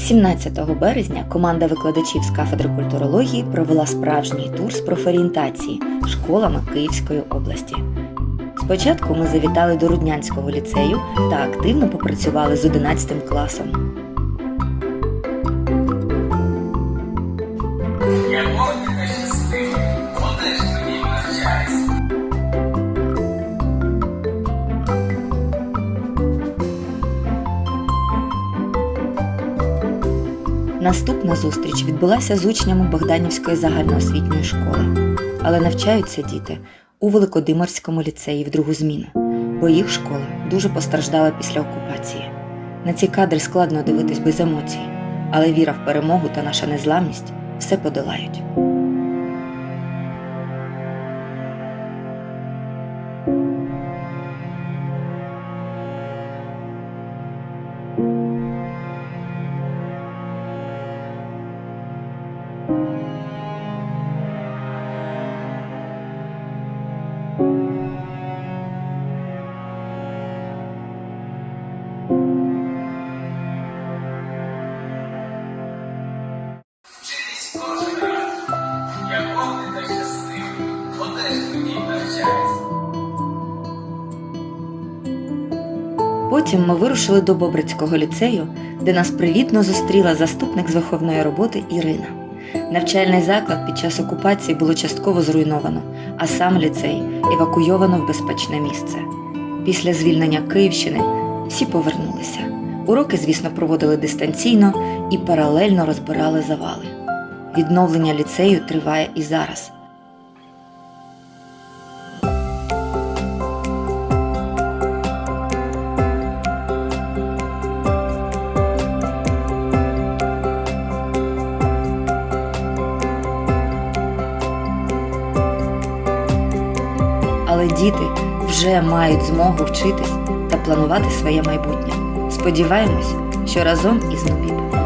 17 березня команда викладачів з кафедри культурології провела справжній тур з профорієнтації школами Київської області. Спочатку ми завітали до Руднянського ліцею та активно попрацювали з 11 класом. Наступна зустріч відбулася з учнями Богданівської загальноосвітньої школи, але навчаються діти у Великодиморському ліцеї в другу зміну, бо їх школа дуже постраждала після окупації. На ці кадри складно дивитись без емоцій, але віра в перемогу та наша незламність все подолають. Потім ми вирушили до Бобрицького ліцею, де нас привітно зустріла заступник з виховної роботи Ірина. Навчальний заклад під час окупації було частково зруйновано, а сам ліцей евакуйовано в безпечне місце. Після звільнення Київщини всі повернулися. Уроки, звісно, проводили дистанційно і паралельно розбирали завали. Відновлення ліцею триває і зараз. Але діти вже мають змогу вчитись та планувати своє майбутнє. Сподіваємось, що разом із НУПІП